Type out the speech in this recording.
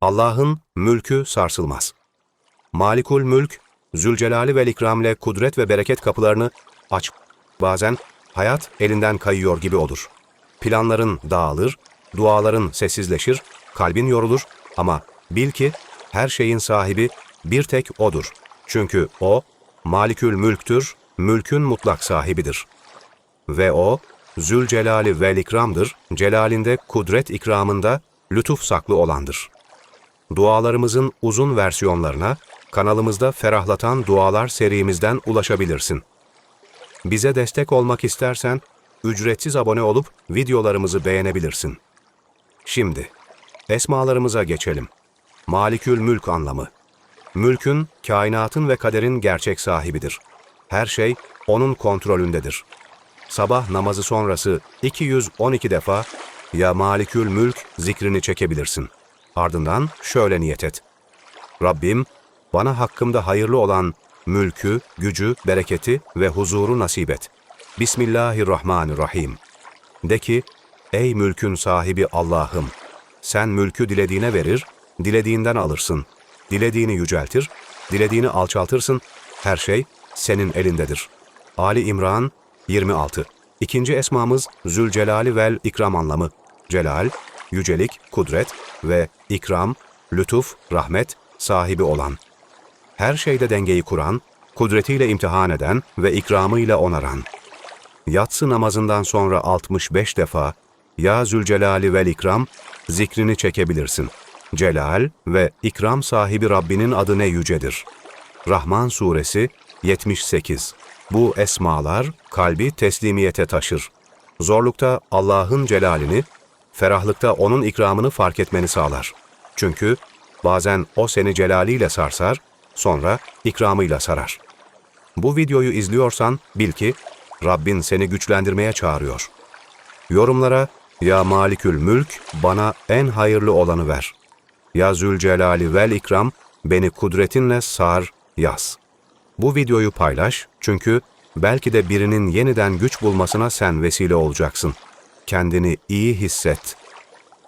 Allah'ın mülkü sarsılmaz. Malikul mülk, Zülcelali ve İkram'le kudret ve bereket kapılarını aç. Bazen hayat elinden kayıyor gibi olur. Planların dağılır, duaların sessizleşir, kalbin yorulur ama bil ki her şeyin sahibi bir tek O'dur. Çünkü O, Malikül mülktür, mülkün mutlak sahibidir. Ve O, Zülcelali vel ikramdır, celalinde kudret ikramında lütuf saklı olandır. Dualarımızın uzun versiyonlarına kanalımızda Ferahlatan Dualar serimizden ulaşabilirsin. Bize destek olmak istersen ücretsiz abone olup videolarımızı beğenebilirsin. Şimdi esmalarımıza geçelim. Malikül Mülk anlamı. Mülkün, kainatın ve kaderin gerçek sahibidir. Her şey onun kontrolündedir. Sabah namazı sonrası 212 defa ya Malikül Mülk zikrini çekebilirsin. Ardından şöyle niyet et. Rabbim, bana hakkımda hayırlı olan mülkü, gücü, bereketi ve huzuru nasip et. Bismillahirrahmanirrahim. De ki, ey mülkün sahibi Allah'ım, sen mülkü dilediğine verir, dilediğinden alırsın. Dilediğini yüceltir, dilediğini alçaltırsın. Her şey senin elindedir. Ali İmran 26. İkinci esmamız Zülcelali vel İkram anlamı. Celal, yücelik, kudret ve ikram, lütuf, rahmet sahibi olan. Her şeyde dengeyi kuran, kudretiyle imtihan eden ve ikramıyla onaran. Yatsı namazından sonra 65 defa Ya Zülcelali vel İkram zikrini çekebilirsin. Celal ve ikram sahibi Rabbinin adı ne yücedir. Rahman Suresi 78 Bu esmalar kalbi teslimiyete taşır. Zorlukta Allah'ın celalini, ferahlıkta O'nun ikramını fark etmeni sağlar. Çünkü bazen O seni celaliyle sarsar, sonra ikramıyla sarar. Bu videoyu izliyorsan bil ki Rabbin seni güçlendirmeye çağırıyor. Yorumlara Ya Malikül Mülk bana en hayırlı olanı ver. Ya Zülcelali vel İkram beni kudretinle sar yaz. Bu videoyu paylaş çünkü belki de birinin yeniden güç bulmasına sen vesile olacaksın. Kendini iyi hisset.